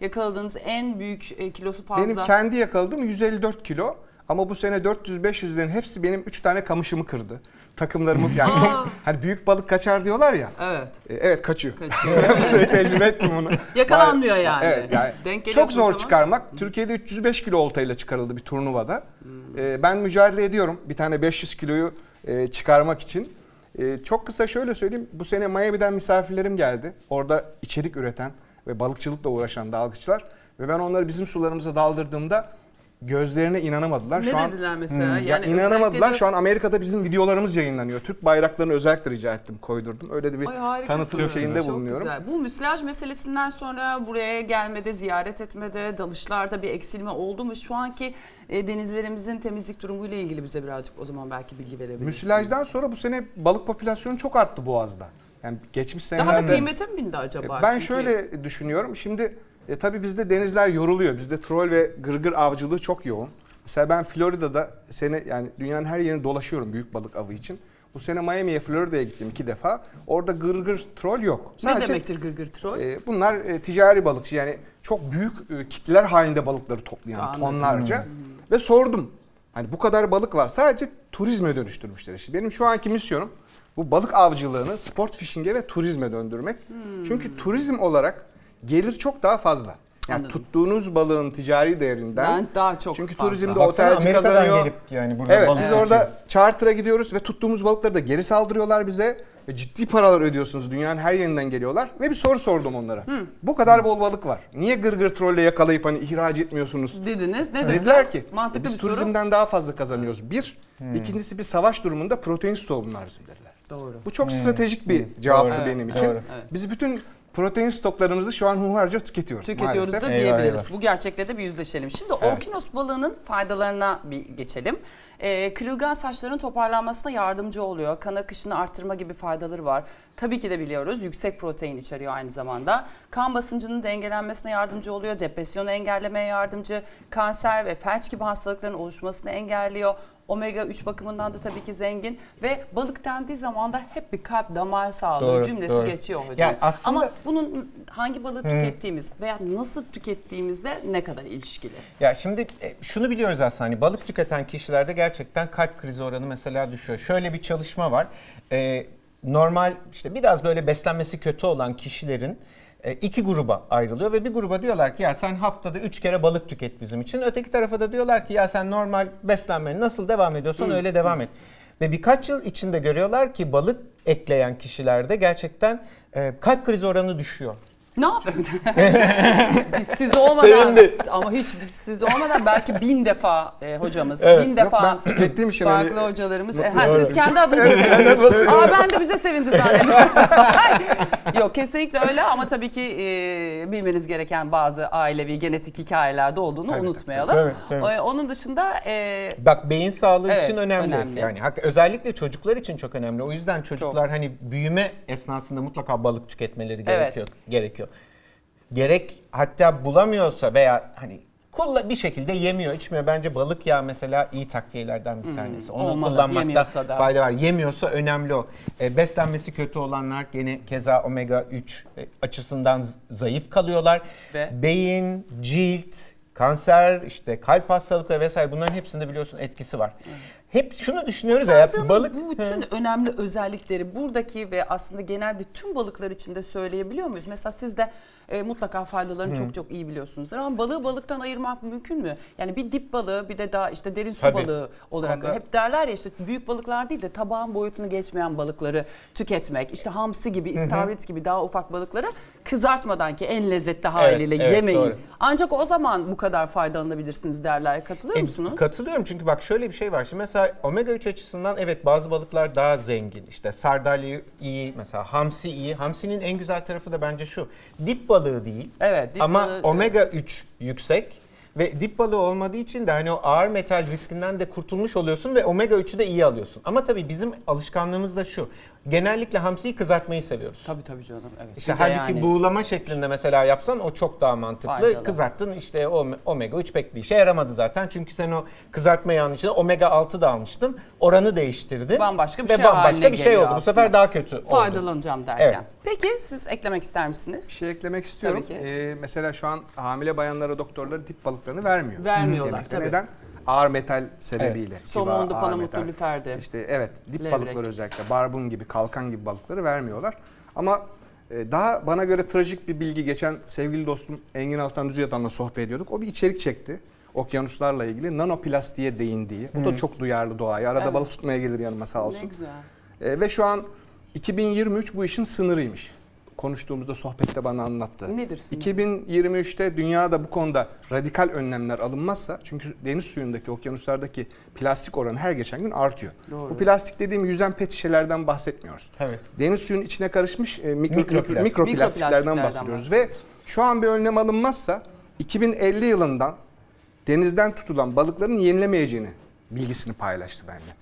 yakaladığınız en büyük e, kilosu fazla. Benim kendi yakaladığım 154 kilo. Ama bu sene 400-500'lerin hepsi benim 3 tane kamışımı kırdı. Takımlarımı yani hani büyük balık kaçar diyorlar ya. Evet. E, Evet kaçıyor. Kaçıyor. Sene tecrübe ettim bunu. Yakalanmıyor yani. Evet yani Denk çok zor ama- çıkarmak. Türkiye'de 305 kilo oltayla çıkarıldı bir turnuvada. Ee, ben mücadele ediyorum bir tane 500 kiloyu e, çıkarmak için. Ee, çok kısa şöyle söyleyeyim. Bu sene Miami'den misafirlerim geldi. Orada içerik üreten ve balıkçılıkla uğraşan dalgıçlar. Ve ben onları bizim sularımıza daldırdığımda gözlerine inanamadılar. Ne Şu an dediler mesela? ya Yani inanamadılar. özellikle de- Şu an Amerika'da bizim videolarımız yayınlanıyor. Türk bayraklarını özellikle rica ettim, koydurdum. Öyle de bir Ay, tanıtım şeyinde Çok bulunuyorum. güzel. Bu müsilaj meselesinden sonra buraya gelmede, ziyaret etmede, dalışlarda bir eksilme oldu mu? Şu anki e, denizlerimizin temizlik durumuyla ilgili bize birazcık o zaman belki bilgi verebilirsiniz. Müsilajdan sonra bu sene balık popülasyonu çok arttı Boğaz'da. Yani geçmiş senelerde... Daha da kıymete mi bindi acaba? E, Ben Çünkü- şöyle düşünüyorum. Şimdi e, tabii bizde denizler yoruluyor. Bizde troll ve gırgır avcılığı çok yoğun. Mesela ben Florida'da sene yani dünyanın her yerini dolaşıyorum büyük balık avı için. Bu sene Miami'ye, Florida'ya gittim iki defa. Orada gırgır troll yok. Ne demektir gırgır troll? e, bunlar e, ticari balıkçı yani çok büyük e, kitleler halinde balıkları toplayan Anladım. tonlarca. Ve sordum. Hani bu kadar balık var. Sadece turizme dönüştürmüşler işte. Benim şu anki misyonum bu balık avcılığını sport fishing'e ve turizme döndürmek. Çünkü turizm olarak gelir çok daha fazla. Yani Anladım. tuttuğunuz balığın ticari değerinden. Ben daha çok Çünkü fazla. turizmde Baksana otelci Amerika'dan kazanıyor. gelip yani burada Evet balık biz tutuyor. orada charter'a gidiyoruz ve tuttuğumuz balıkları da geri saldırıyorlar bize. Ve ciddi paralar ödüyorsunuz. Dünyanın her yerinden geliyorlar. Ve bir soru sordum onlara. Bu kadar bol balık var. Niye gırgır trolle yakalayıp hani ihraç etmiyorsunuz? Dediniz. Ne dediler? Ki Mantıklı "E biz bir soru. turizmden daha fazla kazanıyoruz. Bir. İkincisi bir savaş durumunda protein stoğu bunlar bizim dediler. Doğru. Bu çok stratejik bir cevaptı Doğru. benim Evet, için. doğru. Biz bütün protein stoklarımızı şu an hunharca tüketiyoruz. Tüketiyoruz maalesef. da diyebiliriz. eyvah. Bu gerçekle de bir yüzleşelim. Şimdi Evet. orkinos balığının faydalarına bir geçelim. Ee, kırılgan saçların toparlanmasına yardımcı oluyor. Kan akışını arttırma gibi faydaları var. Tabii ki de biliyoruz yüksek protein içeriyor aynı zamanda. Kan basıncının dengelenmesine yardımcı oluyor. Depresyonu engellemeye yardımcı. Kanser ve felç gibi hastalıkların oluşmasını engelliyor. Omega 3 bakımından da tabii ki zengin ve balık dendiği zaman da hep bir kalp damar sağlığı Doğru, cümlesi doğru. geçiyor hocam. Yani aslında- Ama bunun hangi balığı tükettiğimiz veya nasıl tükettiğimizle ne kadar ilişkili? Ya şimdi e, şunu biliyoruz aslında hani balık tüketen kişilerde gerçekten kalp krizi oranı mesela düşüyor. Şöyle bir çalışma var. Ee, normal işte biraz böyle beslenmesi kötü olan kişilerin iki gruba ayrılıyor ve bir gruba diyorlar ki ya sen haftada üç kere balık tüket bizim için. Öteki tarafa da diyorlar ki ya sen normal beslenmeni nasıl devam ediyorsan öyle devam et. Ve birkaç yıl içinde görüyorlar ki balık ekleyen kişilerde gerçekten e, kalp krizi oranı düşüyor. Ne yapıyorsun? biz siz olmadan Sevindi. ama hiç biz siz olmadan belki bin defa e, hocamız, Evet. bin Yok, defa ben tükettiğim için farklı hani- hocalarımız. E, ha, siz kendi adınıza Evet, sevindiniz. Aa ben de bize sevindi zannediyorum. Yok kesinlikle öyle ama tabii ki e, bilmeniz gereken bazı ailevi genetik hikayelerde olduğunu Tabii, unutmayalım. tabii, tabii. E, Onun dışında e, Bak beyin sağlığı Evet, için önemli. önemli. Yani hak- özellikle çocuklar için çok önemli. O yüzden çocuklar hani büyüme esnasında mutlaka balık tüketmeleri Evet. gerekiyor. Gerekiyor. Gerek hatta bulamıyorsa veya hani kulla bir şekilde yemiyor, içmiyor. Bence balık yağı mesela iyi takviyelerden bir tanesi. Onu Hmm, olmalı. kullanmakta Yemiyorsa da. fayda var. Yemiyorsa önemli o. E, beslenmesi kötü olanlar gene keza omega 3 e, açısından z- zayıf kalıyorlar. Ve? Beyin, cilt, kanser, işte kalp hastalıkları vesaire bunların hepsinde biliyorsun etkisi var. Hep şunu düşünüyoruz ya balık bu bütün önemli özellikleri buradaki ve aslında genelde tüm balıklar için de söyleyebiliyor muyuz? Mesela siz de e, mutlaka faydalarını çok çok iyi biliyorsunuzdur ama balığı balıktan ayırmak mümkün mü? Yani bir dip balığı bir de daha işte derin su Tabii. balığı olarak Onda- hep derler ya işte büyük balıklar değil de tabağın boyutunu geçmeyen balıkları tüketmek. İşte hamsi gibi, istavrit gibi daha ufak balıkları kızartmadan ki en lezzetli haliyle evet, yemeyin. doğru. Ancak o zaman bu kadar faydalanabilirsiniz derler. Katılıyor E, musunuz? Katılıyorum çünkü bak şöyle bir şey var. Şimdi mesela omega 3 açısından evet bazı balıklar daha zengin. İşte sardalya iyi, mesela hamsi iyi. Hamsinin en güzel tarafı da bence şu. Dip balığı değil. Evet, dip ama balığı- omega 3 yüksek. Ve dip balığı olmadığı için de hani o ağır metal riskinden de kurtulmuş oluyorsun ve omega 3'ü de iyi alıyorsun. Ama tabii bizim alışkanlığımız da şu. Genellikle hamsiyi kızartmayı seviyoruz. Tabii tabii canım. Evet. İşte Bir de halbuki yani- buğulama şeklinde mesela yapsan o çok daha mantıklı. Faydalı. Kızarttın işte ome- omega 3 pek bir işe yaramadı zaten. Çünkü sen o kızartma yağının içine omega 6 da almıştın. Oranı değiştirdin. Bambaşka bir Ve şey bambaşka haline bir şey geliyor oldu. Bu sefer aslında. daha kötü oldu. faydalanacağım derken. Evet. Peki siz eklemek ister misiniz? Bir şey eklemek istiyorum. Tabii ki. Ee, mesela şu an hamile bayanlara doktorları dip balıklarını vermiyor. Vermiyorlar, Yemekte. tabii. Neden? Ağır metal sebebiyle. Kiva, Somondu, palamutlu, lüferdi. İşte evet dip Levrek. balıkları özellikle barbun gibi kalkan gibi balıkları vermiyorlar. Ama e, daha bana göre trajik bir bilgi geçen sevgili dostum Engin Altan Düzyatan'la sohbet ediyorduk. O bir içerik çekti. Okyanuslarla ilgili nanoplastiğe değindiği. O da çok duyarlı doğaya. Arada Evet. balık tutmaya gelir yanıma sağ Ne olsun. güzel. E, ve şu an 2023 bu işin sınırıymış. Konuştuğumuzda sohbette bana anlattı. Nedir sınır? 2023'te dünyada bu konuda radikal önlemler alınmazsa çünkü deniz suyundaki okyanuslardaki plastik oranı her geçen gün artıyor. Doğru. Bu plastik dediğim yüzen pet şişelerden bahsetmiyoruz. Evet. Deniz suyunun içine karışmış e, mikro, Mikroplastik. mikro, mikroplastiklerden bahsediyoruz ve şu an bir önlem alınmazsa 2050 yılından denizden tutulan balıkların yenilemeyeceğini bilgisini paylaştı benimle.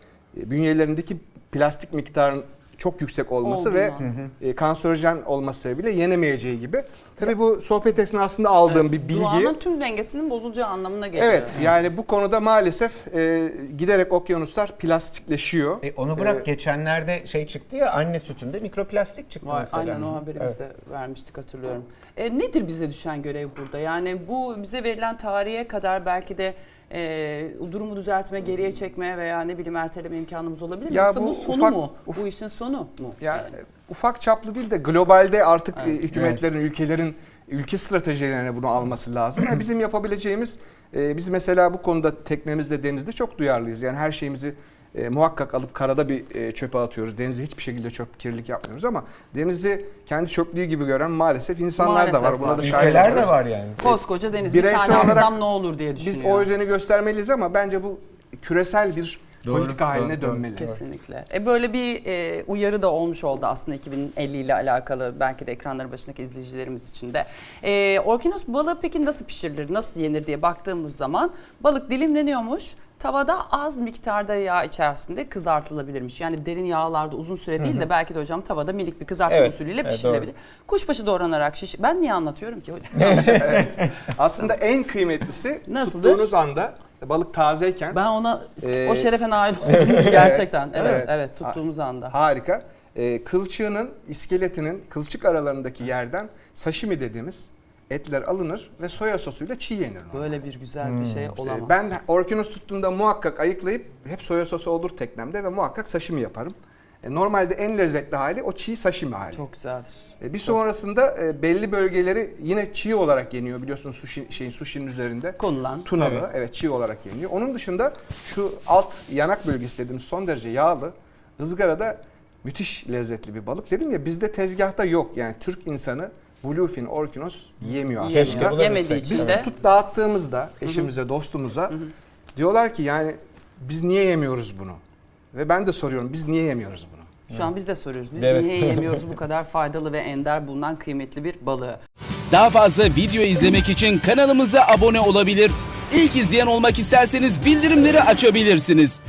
E, Bünyelerindeki plastik miktarının çok yüksek olması ve Olduğundan. e, kanserojen olması sebebiyle yenemeyeceği gibi. Tabii bu sohbet esnasında aldığım bir bilgi. Doğanın tüm dengesinin bozulacağı anlamına geliyor. Evet yani bu konuda maalesef e, giderek okyanuslar plastikleşiyor. E, onu bırak E, geçenlerde şey çıktı ya anne sütünde mikroplastik çıktı Var, mesela. aynen o haberi Evet. biz de vermiştik hatırlıyorum. E, nedir bize düşen görev burada? Yani bu bize verilen tarihe kadar belki de e, durumu düzeltme, geriye çekme veya ne bileyim erteleme imkanımız olabilir mi? Ya Yoksa bu, bu sonu ufak- mu? uf- bu işin sonu mu? Yani ufak çaplı değil de globalde artık Evet. e, hükümetlerin, ülkelerin ülke stratejilerine bunu alması lazım. Yani bizim yapabileceğimiz, e, biz mesela bu konuda teknemizde, denizde çok duyarlıyız. Yani her şeyimizi e, muhakkak alıp karada bir e, çöpe atıyoruz. Denize hiçbir şekilde çöp kirlilik yapmıyoruz ama denizi kendi çöplüğü gibi gören maalesef insanlar da var. Maalesef Buna var. da şahit Ülkeler de var yani. Koskoca deniz bir Bireysel tane olarak alsam ne olur diye düşünüyor. Biz o özeni göstermeliyiz ama bence bu küresel bir Doğru, politika haline doğru, doğru. dönmeli. Kesinlikle. E böyle bir e, uyarı da olmuş oldu aslında 2050 ile alakalı belki de ekranları başındaki izleyicilerimiz için de. E, orkinos balığı peki nasıl pişirilir, nasıl yenir diye baktığımız zaman balık dilimleniyormuş. Tavada az miktarda yağ içerisinde kızartılabilirmiş. Yani derin yağlarda uzun süre değil de belki de hocam tavada minik bir kızartma Evet, usulüyle evet, pişirilebilir. Kuşbaşı doğranarak şiş. Ben niye anlatıyorum ki hocam? Aslında en kıymetlisi Nasıldır? tuttuğunuz anda balık tazeyken ben ona Ee, o şerefe nail oldum gerçekten. Evet, evet. evet, tuttuğumuz anda. Harika. Ee, kılçığının, iskeletinin kılçık aralarındaki yerden sashimi dediğimiz etler alınır ve soya sosuyla çiğ yenir. normalde. Böyle bir güzel bir şey Ee, olamaz. ben orkinos tuttuğumda muhakkak ayıklayıp hep soya sosu olur teknemde ve muhakkak sashimi yaparım. E, normalde en lezzetli hali o çiğ sashimi hali. çok güzeldir. E, bir sonrasında e, belli bölgeleri yine çiğ olarak yeniyor biliyorsun sushi şeyin sushi'nin üzerinde. Konulan. Tunalı Evet. evet. çiğ olarak yeniyor. Onun dışında şu alt yanak bölgesi dediğimiz son derece yağlı ızgarada müthiş lezzetli bir balık. Dedim ya bizde tezgahta yok. Yani Türk insanı bluefin, orkinos yemiyor aslında. Keşke. Yemediği için Biz de. tutup dağıttığımızda eşimize, dostumuza diyorlar ki yani biz niye yemiyoruz bunu? Ve ben de soruyorum biz niye yemiyoruz bunu? Şu an biz de soruyoruz. Biz Evet. niye yemiyoruz bu kadar faydalı ve ender bulunan kıymetli bir balığı? Daha fazla video izlemek için kanalımıza abone olabilir. İlk izleyen olmak isterseniz bildirimleri açabilirsiniz.